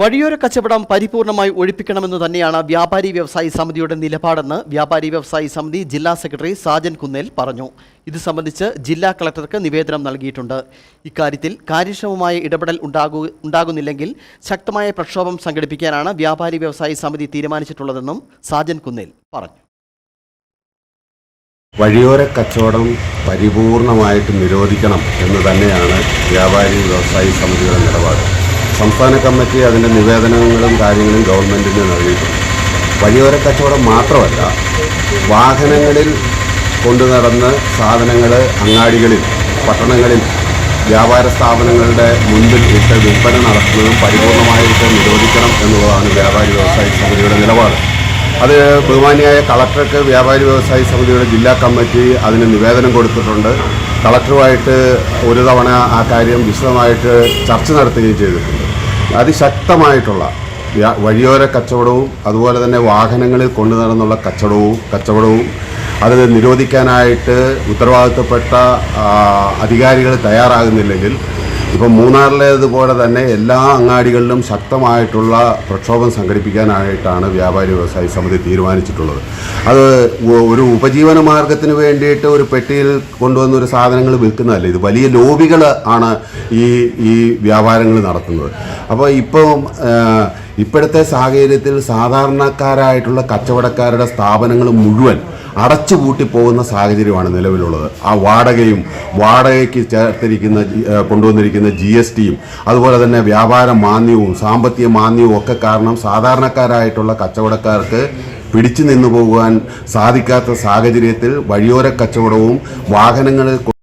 വഴിയോര കച്ചവടം പരിപൂർണമായി ഒഴിപ്പിക്കണമെന്ന് തന്നെയാണ് വ്യാപാരി വ്യവസായി സമിതിയുടെ നിലപാടെന്ന് വ്യാപാരി വ്യവസായി സമിതി ജില്ലാ സെക്രട്ടറി സാജൻ കുന്നേൽ പറഞ്ഞു. ഇത് സംബന്ധിച്ച് ജില്ലാ കളക്ടർക്ക് നിവേദനം നൽകിയിട്ടുണ്ട്. ഇക്കാര്യത്തിൽ കാര്യക്ഷമമായ ഇടപെടൽ ഉണ്ടാകു ഉണ്ടാകുന്നില്ലെങ്കിൽ ശക്തമായ പ്രക്ഷോഭം സംഘടിപ്പിക്കാനാണ് വ്യാപാരി വ്യവസായി സമിതി തീരുമാനിച്ചിട്ടുള്ളതെന്നും സാജൻ കുന്നേൽ പറഞ്ഞു. വഴിയോര കച്ചവടം പരിപൂർണമായിട്ട് നിരോധിക്കണം എന്ന് തന്നെയാണ് വ്യാപാരി വ്യവസായി സമിതിയുടെ നിലപാട്. സംസ്ഥാന കമ്മിറ്റി അതിന്റെ നിവേദനങ്ങളും കാര്യങ്ങളും ഗവൺമെന്റിന് നൽകിയിട്ടുണ്ട്. വഴിയോര കച്ചവടം മാത്രമല്ല വാഹനങ്ങളിൽ കൊണ്ടു നടന്ന് സാധനങ്ങൾ അങ്ങാടികളിൽ പട്ടണങ്ങളിൽ വ്യാപാര സ്ഥാപനങ്ങളുടെ മുൻപിൽ ഇട്ട് വിൽപ്പന നടത്തുന്നതും പരിപൂർണമായിട്ട് നിരോധിക്കണം എന്നുള്ളതാണ് വ്യാപാരി വ്യവസായി സമിതിയുടെ നിലപാട്. അത് ബഹുമാനിയായ കളക്ടർക്ക് വ്യാപാരി വ്യവസായി സമിതിയുടെ ജില്ലാ കമ്മിറ്റി അതിന് നിവേദനം കൊടുത്തിട്ടുണ്ട്. കളക്ടറുമായിട്ട് ഒരു തവണ ആ കാര്യം വിശദമായിട്ട് ചർച്ച നടത്തുകയും ചെയ്തിട്ടുണ്ട്. അതിശക്തമായിട്ടുള്ള വഴിയോര കച്ചവടവും അതുപോലെ തന്നെ വാഹനങ്ങളിൽ കൊണ്ടു നടന്നുള്ള കച്ചവടവും കച്ചവടവും അത് നിരോധിക്കാനായിട്ട് ഉത്തരവാദിത്തപ്പെട്ട അധികാരികൾ തയ്യാറാകുന്നില്ലെങ്കിൽ ഇപ്പം മൂന്നാറിലേതുപോലെ തന്നെ എല്ലാ അങ്ങാടികളിലും ശക്തമായിട്ടുള്ള പ്രക്ഷോഭം സംഘടിപ്പിക്കാനായിട്ടാണ് വ്യാപാരി വ്യവസായി സമിതി തീരുമാനിച്ചിട്ടുള്ളത്. അത് ഒരു ഉപജീവന മാർഗത്തിന് വേണ്ടിയിട്ട് ഒരു പെട്ടിയിൽ കൊണ്ടുവന്ന ഒരു സാധനങ്ങൾ വിൽക്കുന്നതല്ല. ഇത് വലിയ ലോബികൾ ആണ് ഈ ഈ വ്യാപാരങ്ങൾ നടത്തുന്നത്. അപ്പോൾ ഇപ്പം ഇപ്പോഴത്തെ സാഹചര്യത്തിൽ സാധാരണക്കാരായിട്ടുള്ള കച്ചവടക്കാരുടെ സ്ഥാപനങ്ങൾ മുഴുവൻ അടച്ചുപൂട്ടി പോകുന്ന സാഹചര്യമാണ് നിലവിലുള്ളത്. ആ വാടകയും വാടകയ്ക്ക് ചേർത്തിരിക്കുന്ന കൊണ്ടുവന്നിരിക്കുന്ന ജി എസ് ടിയും അതുപോലെ തന്നെ വ്യാപാര മാന്യവും സാമ്പത്തിക മാന്യവും ഒക്കെ കാരണം സാധാരണക്കാരായിട്ടുള്ള കച്ചവടക്കാർക്ക് പിടിച്ചു നിന്നു പോകുവാൻ സാധിക്കാത്ത സാഹചര്യത്തിൽ വഴിയോര കച്ചവടവും വാഹനങ്ങളിൽ